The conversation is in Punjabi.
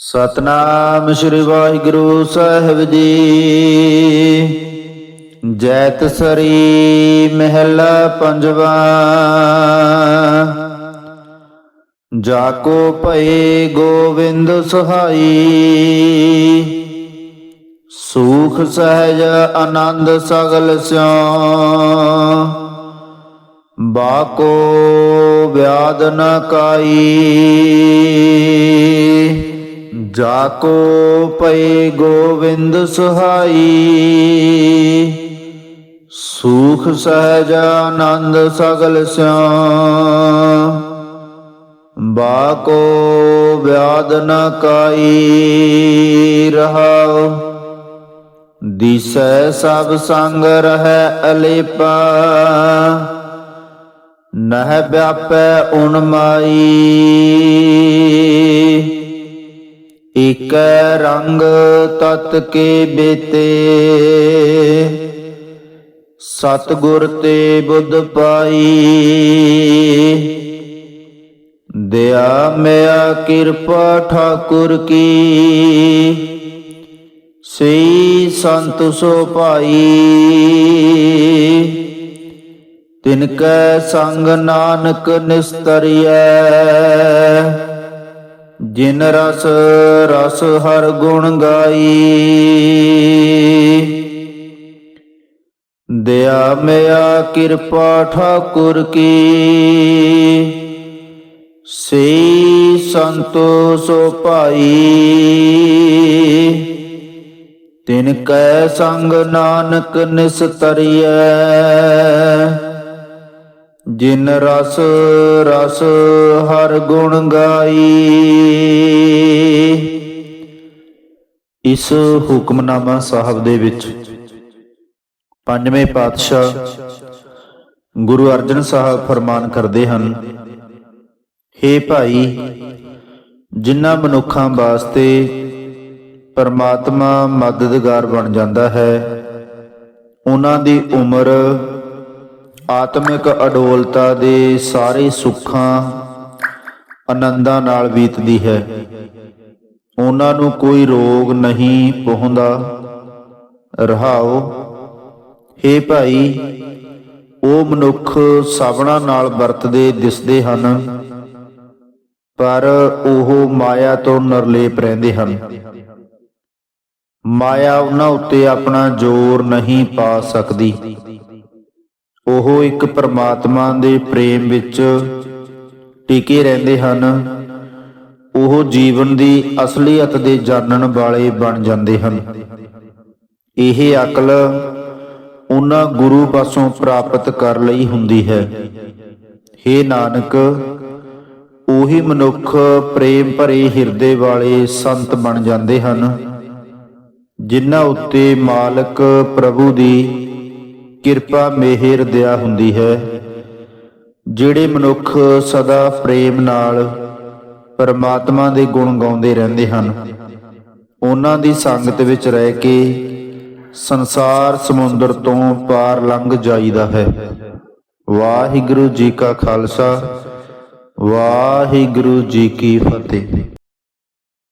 ਸਤਨਾਮ ਸ੍ਰੀ ਵਾਹਿਗੁਰੂ ਸਾਹਿਬ ਜੀ। ਜੈਤ ਸਰੀ ਮਹਿਲਾ ਪੰਜਵਾ। ਜਾ ਕੋ ਭਏ ਗੋਵਿੰਦ ਸਹਾਈ। ਸੂਖ ਸਹਿਜ ਆਨੰਦ ਸਗਲ ਸਿਉ। ਬਾਕੋ ਵਿਆਦ ਨ ਕਾਈ। ਜਾ ਕੋ ਪਏ ਗੋਵਿੰਦ ਸੁਹਾਈ। ਸੁਖ ਸਹਿਜ ਆਨੰਦ ਸਗਲ ਸਿਉ ਬਾਕੋ ਵਿਆਦ ਨ ਕਾਈ ਰਹਾਉ। ਦਿਸੈ ਸਭ ਸੰਗ ਰਹਿ ਅਲੇਪਾ। ਨਹਿ ਵਿਆਪੈ ਉਨ ਮਾਈ। ਏਕੈ ਰੰਗ ਤਤ ਕੇ ਬੇਤੇ। ਸਤ ਗੁਰ ਤੇ ਬੁੱਧ ਪਾਈ। ਦਇਆ ਮਿਆ ਕਿਰਪਾ ਠਾਕੁਰ ਕੀ। ਸਈ ਸੰਤ ਸੋ ਭਾਈ। ਤਿਨ ਕੈ ਸੰਗ ਨਾਨਕ ਨਿਸਤਰੀਐ। ਜਿਨ ਰਸ ਰਸ ਹਰ ਗੁਣ ਗਾਈ। ਦਇਆ ਮਿਆ ਕਿਰਪਾ ਠਾਕੁਰ ਕੀ। ਸੇ ਸੰਤੋ ਸੋ ਭਾਈ। ਤਿਨ ਕੈ ਸੰਗ ਨਾਨਕ ਨਿਸਤਰੀਐ। ਜਿਨ ਰਸ ਰਸ ਹਰ ਗੁਣ ਗਾਈ। ਇਸ ਹੁਕਮਨਾਮਾ ਸਾਹਿਬ ਦੇ ਵਿੱਚ ਪੰਜਵੇਂ ਪਾਤਸ਼ਾਹ ਗੁਰੂ ਅਰਜਨ ਸਾਹਿਬ ਫਰਮਾਨ ਕਰਦੇ ਹਨ, ਹੇ ਭਾਈ, ਜਿਨ੍ਹਾਂ ਮਨੁੱਖਾਂ ਵਾਸਤੇ ਪਰਮਾਤਮਾ ਮਦਦਗਾਰ ਬਣ ਜਾਂਦਾ ਹੈ, ਉਹਨਾਂ ਦੀ ਉਮਰ ਆਤਮਿਕ ਅਡੋਲਤਾ ਦੇ ਸਾਰੇ ਸੁੱਖਾਂ ਆਨੰਦਾਂ ਨਾਲ ਬੀਤਦੀ ਹੈ। ਉਹਨਾਂ ਨੂੰ ਕੋਈ ਰੋਗ ਨਹੀਂ ਪਹੁੰਚਦਾ ਰਹਾਓ, ਹੇ ਭਾਈ, ਉਹ ਮਨੁੱਖ ਸਭਨਾ ਨਾਲ ਵਰਤਦੇ, ਦਿਸਦੇ ਹਨ, ਪਰ ਉਹ ਮਾਇਆ ਤੋਂ ਨਿਰਲੇਪ ਰਹਿੰਦੇ ਹਨ। ਮਾਇਆ ਉਹਨਾਂ ਉੱਤੇ ਆਪਣਾ ਜ਼ੋਰ ਨਹੀਂ ਪਾ ਸਕਦੀ। ਉਹ ਇੱਕ ਪਰਮਾਤਮਾ ਦੇ ਪ੍ਰੇਮ ਵਿੱਚ ਟਿਕੇ ਰਹਿੰਦੇ ਹਨ। ਉਹ ਜੀਵਨ ਦੀ ਅਸਲੀਅਤ ਦੇ ਜਾਣਨ ਵਾਲੇ ਬਣ ਜਾਂਦੇ ਹਨ। ਇਹ ਅਕਲ ਉਹਨਾਂ ਗੁਰੂ ਪਾਸੋਂ ਪ੍ਰਾਪਤ ਕਰ ਲਈ ਹੁੰਦੀ ਹੈ। हे ਨਾਨਕ, ਉਹੀ ਮਨੁੱਖ ਪ੍ਰੇਮ ਭਰੇ ਹਿਰਦੇ ਵਾਲੇ ਸੰਤ ਬਣ ਜਾਂਦੇ ਹਨ, ਜਿਨ੍ਹਾਂ ਉੱਤੇ ਮਾਲਕ ਪ੍ਰਭੂ ਦੀ ਕਿਰਪਾ ਮਿਹਰ ਦਇਆ ਹੁੰਦੀ ਹੈ। ਜਿਹੜੇ ਮਨੁੱਖ ਸਦਾ ਪ੍ਰੇਮ ਨਾਲ ਪਰਮਾਤਮਾ ਦੇ ਗੁਣ ਗਾਉਂਦੇ ਰਹਿੰਦੇ ਹਨ, ਉਹਨਾਂ ਦੀ ਸੰਗਤ ਵਿੱਚ ਰਹਿ ਕੇ ਸੰਸਾਰ ਸਮੁੰਦਰ ਤੋਂ ਪਾਰ ਲੰਘ ਜਾਈਦਾ ਹੈ। ਵਾਹਿਗੁਰੂ ਜੀ ਕਾ ਖਾਲਸਾ, ਵਾਹਿਗੁਰੂ ਜੀ ਕੀ ਫਤਿਹ।